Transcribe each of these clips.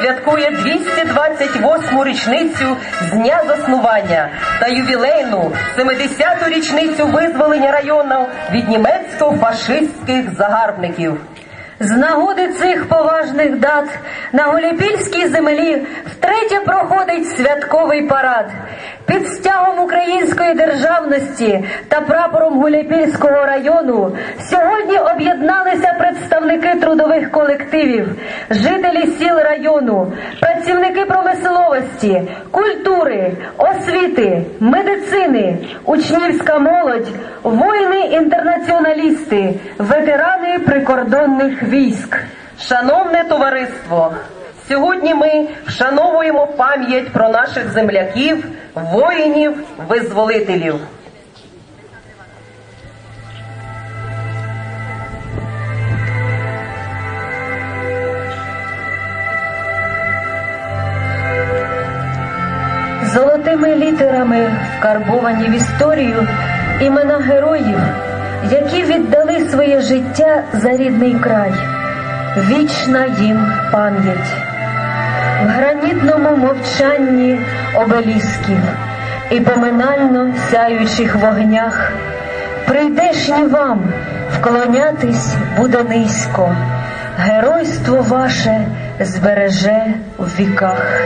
Святкує 228-му річницю з дня заснування та ювілейну 70-ту річницю визволення району від німецько-фашистських загарбників. З нагоди цих поважних дат на Гуляйпільській землі втретє проходить святковий парад. Під стягом української державності та прапором Гуляйпільського району сьогодні об'єдналися представники трудових колективів, жителі сіл району, працівники промисловості, культури, освіти, медицини, учнівська молодь, воїни-інтернаціоналісти, ветерани прикордонних військ. Шановне товариство, сьогодні ми вшановуємо пам'ять про наших земляків, воїнів, визволителів. Золотими літерами вкарбовані в історію імена героїв, які віддали своє життя за рідний край. Вічна їм пам'ять. В гранітному мовчанні обелісків і поминально сяючих вогнях прийдешні вам вклонятись буде низько, геройство ваше збереже в віках.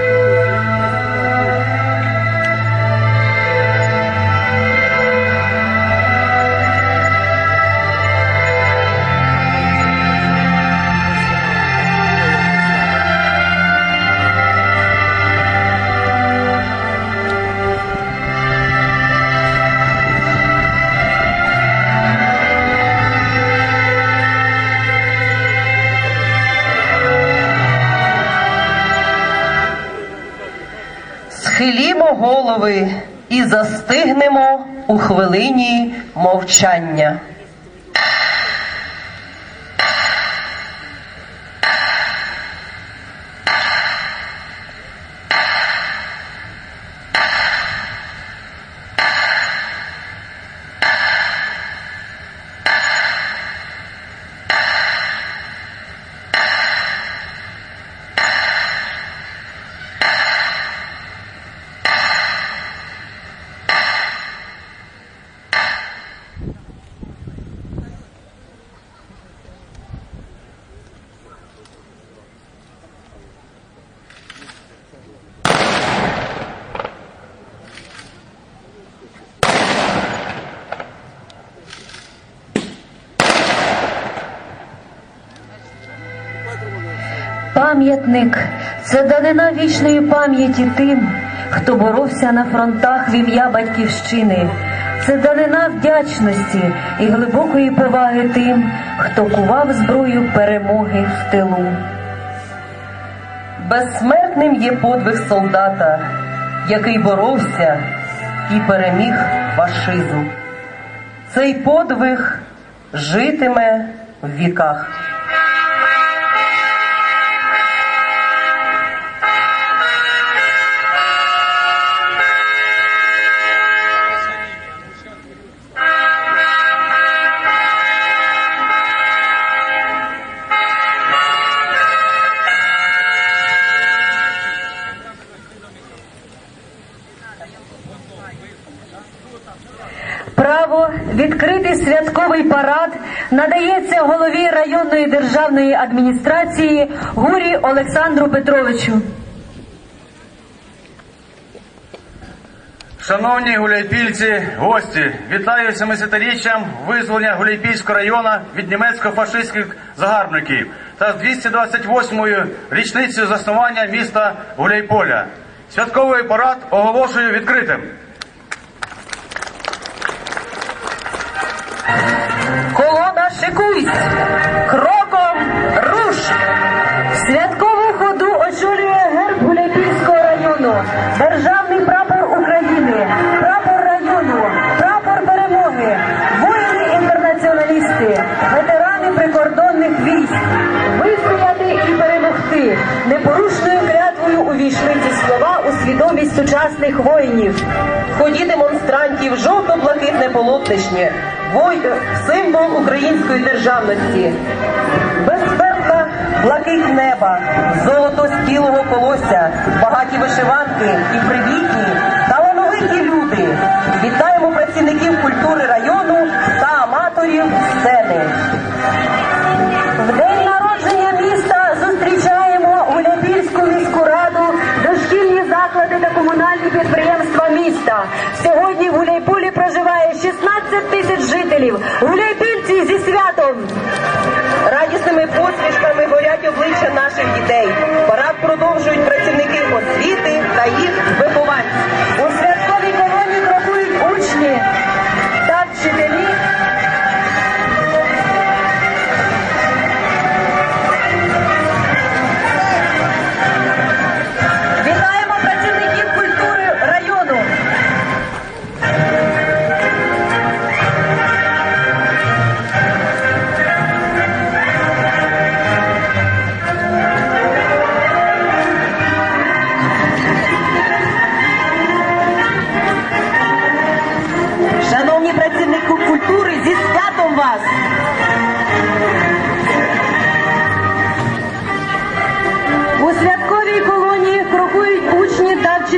Схилімо голови і застигнемо у хвилині мовчання. Пам'ятник це данина вічної пам'яті тим, хто боровся на фронтах в ім'я батьківщини. Це данина вдячності і глибокої поваги тим, хто кував зброю перемоги в тилу. Безсмертним є подвиг солдата, який боровся і переміг фашизм. Цей подвиг житиме в віках. Святковий парад надається голові районної державної адміністрації Гурі Олександру Петровичу. Шановні гуляйпільці, гості, вітаю 70-річчям визволення Гуляйпільського району від німецько-фашистських загарбників та з 228-ю річницею заснування міста Гуляйполя. Святковий парад оголошую відкритим. Колона шикуйсь! Кроком руш! Святкову ходу очолює герб Гуляйпільського району, державний прапор України, прапор району, прапор перемоги, воїни-інтернаціоналісти, ветерани прикордонних військ. Вистояти і перемогти. Непорушною клятвою увійшли ці слова у свідомість сучасних воїнів. Ході демонстрантів жовто-блакитне полотнишнє, вой... символ української державності. Безсмертна блакить неба, золото спілого колосся, багаті вишиванки і привітні, талановиті люди. Вітаємо працівників культури району та аматорів сцени. В день народження міста зустрічаємо Гуляйпільську міську раду, дошкільні заклади та комунальні підприємства міста. Сьогодні в Гуляйполі проживає 16 тисяч жителів. Гуляйпільці зі святом! Радісними посмішками горять обличчя наших дітей. Парад продовжують працівники освіти та їх вихованці.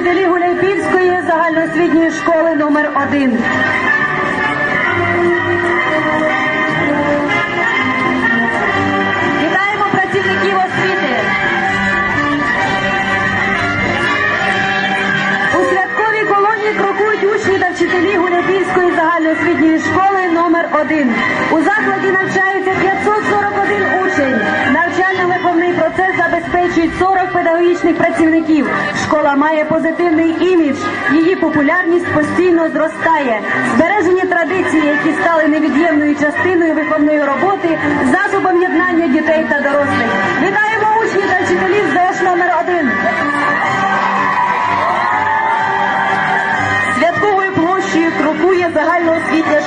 Вчителі Гуляйпільської загальноосвітньої школи номер 1 Вітаємо працівників освіти. У святковій колонії крокують учні та вчителі Гуляйпільської загальноосвітньої школи номер 1 У закладі навчається 541 учень. Навчально-виховний процес забезпечують 40 педагогічних працівників. Школа має позитивний імідж, її популярність постійно зростає. Збережені традиції, які стали невід'ємною частиною виховної роботи, засобом єднання дітей та дорослих. Вітаємо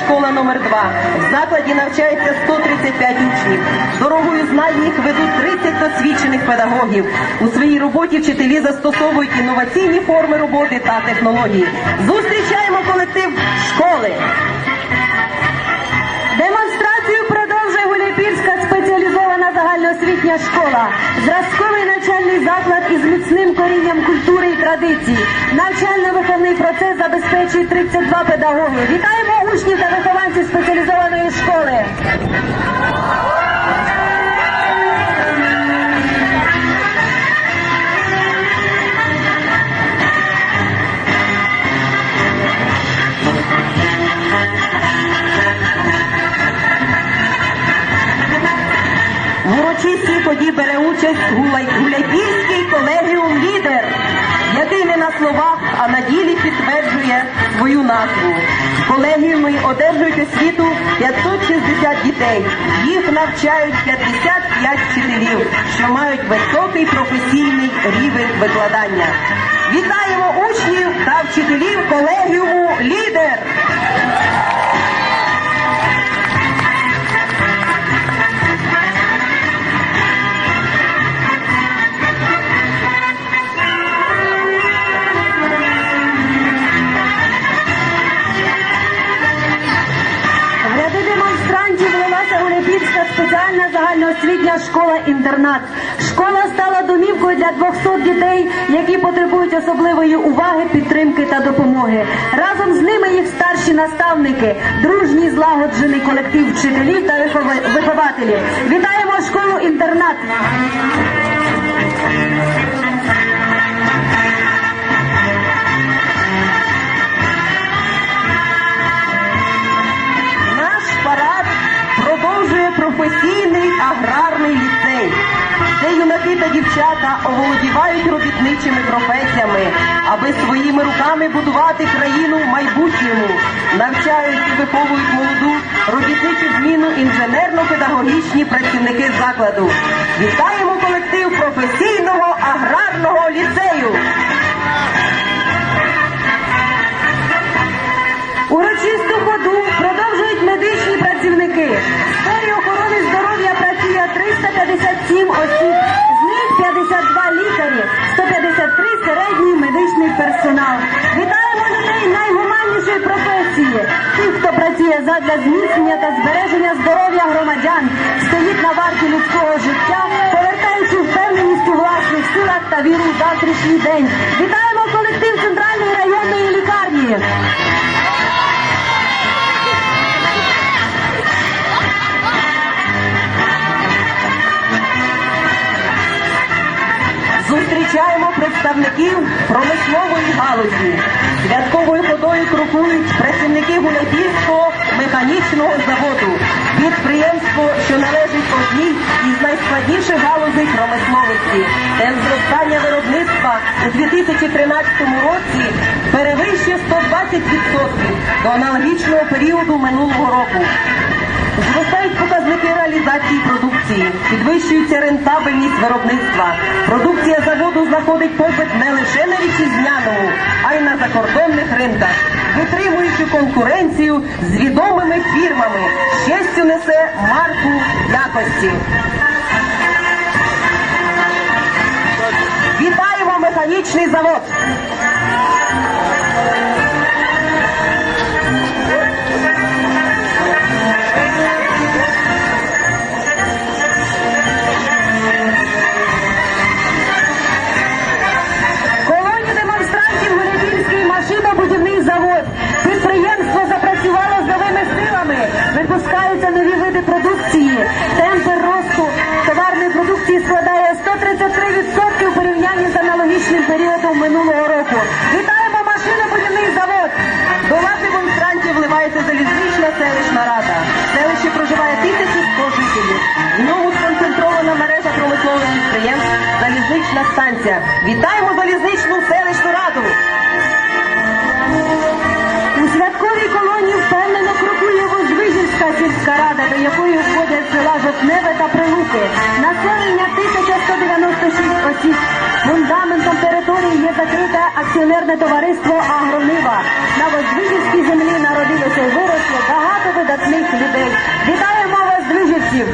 школа номер 2 В закладі навчається 135 учнів. Дорогою знань їх ведуть 30 досвідчених педагогів. У своїй роботі вчителі застосовують інноваційні форми роботи та технології. Зустрічаємо колектив школи. Демонстрацію продовжує Гуляйпільська спеціалізована загальноосвітня школа. Зразковий навчальний заклад із міцним корінням культури і традицій. Навчально-виховний процес забезпечує 32 педагоги. Вітаємо учнів та вихованців спеціалізованої школи. В урочистій ході бере участь Гуляйпільський колегіум словах, а на ділі підтверджує свою назву. Колегіуми одержують освіту 560 дітей. Їх навчають 55 вчителів, що мають високий професійний рівень викладання. Вітаємо учнів та вчителів колегіуму лідер. Спеціальна загальноосвітня школа-інтернат. Школа стала домівкою для 200 дітей, які потребують особливої уваги, підтримки та допомоги. Разом з ними їх старші наставники, дружній злагоджений колектив вчителів та вихова- вихователів. Вітаємо школу-інтернат. Наш професійний аграрний ліцей, де юнаки та дівчата оволодівають робітничими професіями, аби своїми руками будувати країну в майбутньому, навчають і виховують молоду робітничу зміну інженерно-педагогічні працівники закладу. Вітаємо колектив професійного аграрного ліцею. Урочисту ходу продовжують медичні працівники. В сфері охорони здоров'я працює 357 осіб, з них 52 лікарі, 153 середній медичний персонал. Вітаємо людей найгуманнішої професії, тих, хто працює задля зміцнення та збереження здоров'я громадян, стоїть на варті людського життя, повертає та віру в завтрашній день. Вітаємо колектив центральної районної лікарні. Зустрічаємо представників промислової галузі. Святковою ходою крокують працівники Гуляйпільського механічного заводу. Підприємство, що належить одній із найскладніших галузей промисловості. Темп зростання виробництва у 2013 році перевищує 120% до аналогічного періоду минулого року. Показники реалізації продукції, підвищується рентабельність виробництва. Продукція заводу знаходить попит не лише на вітчизняному, а й на закордонних ринках, витримуючи конкуренцію з відомими фірмами. з Честю несе марку якості. Вітаємо механічний завод! Залізнична. Вітаємо залізничну селищну раду! У святковій колонії впевнено крокує Возвижівська сільська рада, до якої входять села Жовтневе та Прилуки. Населення 1196 осіб. Фундаментом території є закрите акціонерне товариство Агронива. На Возвижівській землі народилося і виросло багато видатних людей. Вітаємо Возвижівців!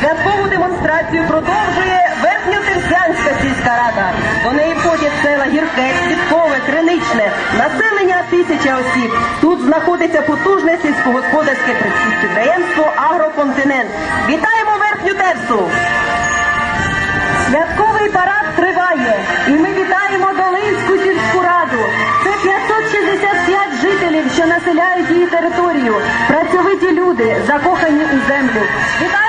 Святкову демонстрацію продовжує Верхньотерсянська сільська рада. До неї входять села Гірке, Квіткове, Криничне. Населення тисяча осіб. Тут знаходиться потужне сільськогосподарське підприємство Агроконтинент. Вітаємо Верхню Терсу! Святковий парад триває, і ми вітаємо Долинську сільську раду. Це 565 жителів, що населяють її територію. Працьовиті люди, закохані у землю. Вітаємо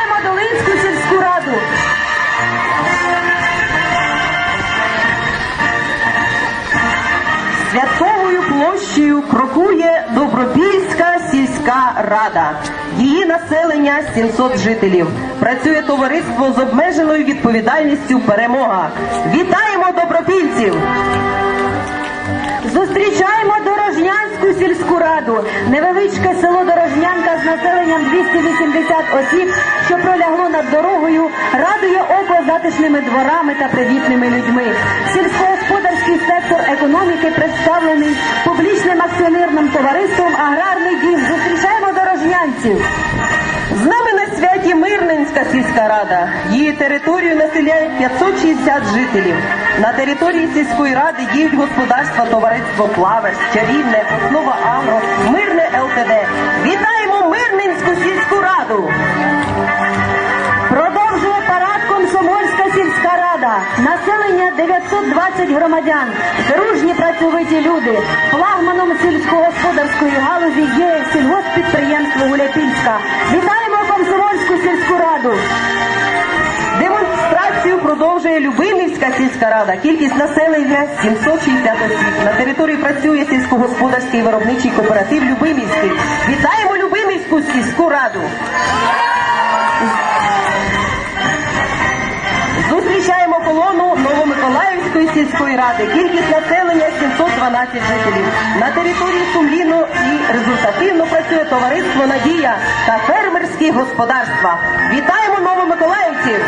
Святковою площею крокує Добропільська сільська рада. Її населення 700 жителів. Працює товариство з обмеженою відповідальністю Перемога. Вітаємо добропільців! Зустрічаємо Дорожнянську сільську раду. Невеличке село Дорожнянка з населенням 280 осіб, що пролягло над дорогою, радує око затишними дворами та привітними людьми. Сільськогосподарський сектор економіки представлений публічним акціонерним товариством Аграрний дім. Зустрічаємо дорожнянців. З нами на Мирненська сільська рада. Її територію населяє 560 жителів. На території сільської ради діють господарства товариство Плавеж, Чарівне, Основа Агро, Мирне ЛТД. Вітаємо Мирненську сільську раду! Продовжує парад Комсомольська сільська рада. Населення 920 громадян. Дружні працьовиті люди. Флагманом сільськогосподарської галузі є сільгосппідприємство Гуляпільська. Вітаємо раду. Демонстрацію продовжує Любимівська сільська рада. Кількість населення 760 осіб. На території працює сільськогосподарський виробничий кооператив Любимівський. Вітаємо Любимівську сільську раду! Зустрічаємо колону Новомиколаївської сільської ради. Кількість населення 712 жителів. На території сумлінно і результативно працює товариство Надія та фермерські господарства. Вітаємо новомиколаївців!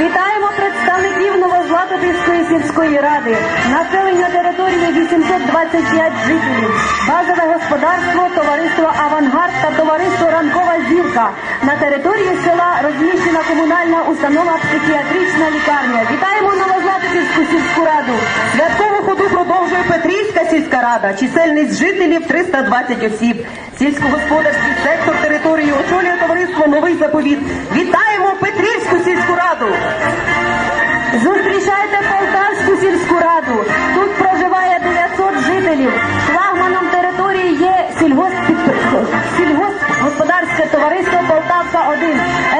Вітаємо представників Новозлатопільської сільської ради. Населення території 825 жителів. Базове господарство, товариство Авангард та товариство Київка. На території села розміщена комунальна установа психіатрична лікарня. Вітаємо Новозлатиківську сільську раду. Святкову ходу продовжує Петрівська сільська рада, чисельність жителів 320 осіб. Сільськогосподарський сектор території очолює товариство Новий заповіт. Вітаємо Петрівську сільську раду. Зустрічайте Полтавську сільську раду. Тут Громадське товариство Полтавка-1,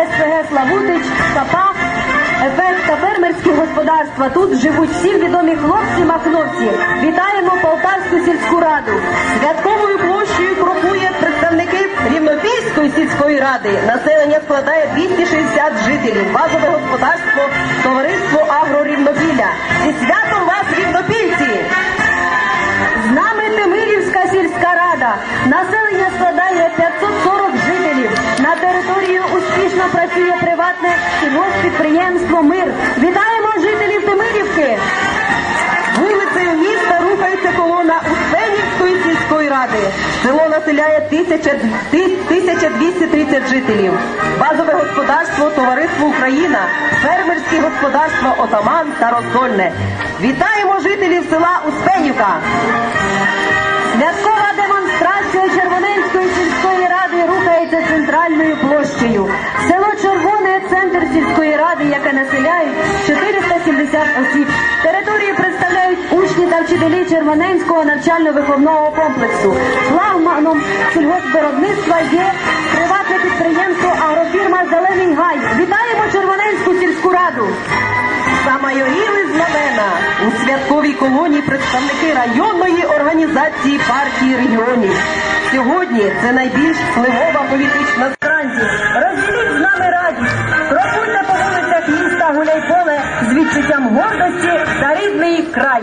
СПГ Славутич, КАПА, ефект та фермерські господарства. Тут живуть всі відомі хлопці-махновці. Вітаємо Полтавську сільську раду. Святковою площею пробує представники Рівнопільської сільської ради. Населення складає 260 жителів, базове господарство, товариство Агрорівнопілля. Зі святом вас, рівнопільці! З нами Тимирівська сільська рада. Населення на території успішно працює приватне сільгоспідприємство Мир. Вітаємо жителів Тимирівки! Вулицею міста рухається колона Успенівської сільської ради. Село населяє 1230 жителів. Базове господарство Товариство Україна, фермерські господарства Отаман та Розсольне. Вітаємо жителів села Успенівка. Святкова демонстрація Червоненської сільської ради рухається центральною площею. Село Червоне центр сільської ради, яке населяють 470 осіб. Території представляють учні та вчителі Червоненського навчально-виховного комплексу. Флагманом сільгоспвиробництва є приватне підприємство агрофірма Зелений Гай. Вітаємо Червоненську сільську раду. Замайоріли знамена у святковій колонії представники районної організації партії регіонів. Сьогодні це найбільш впливова політична святі, розділіть з нами радість, прокуйте по вулицях міста Гуляйполе з відчуттям гордості за рідний край.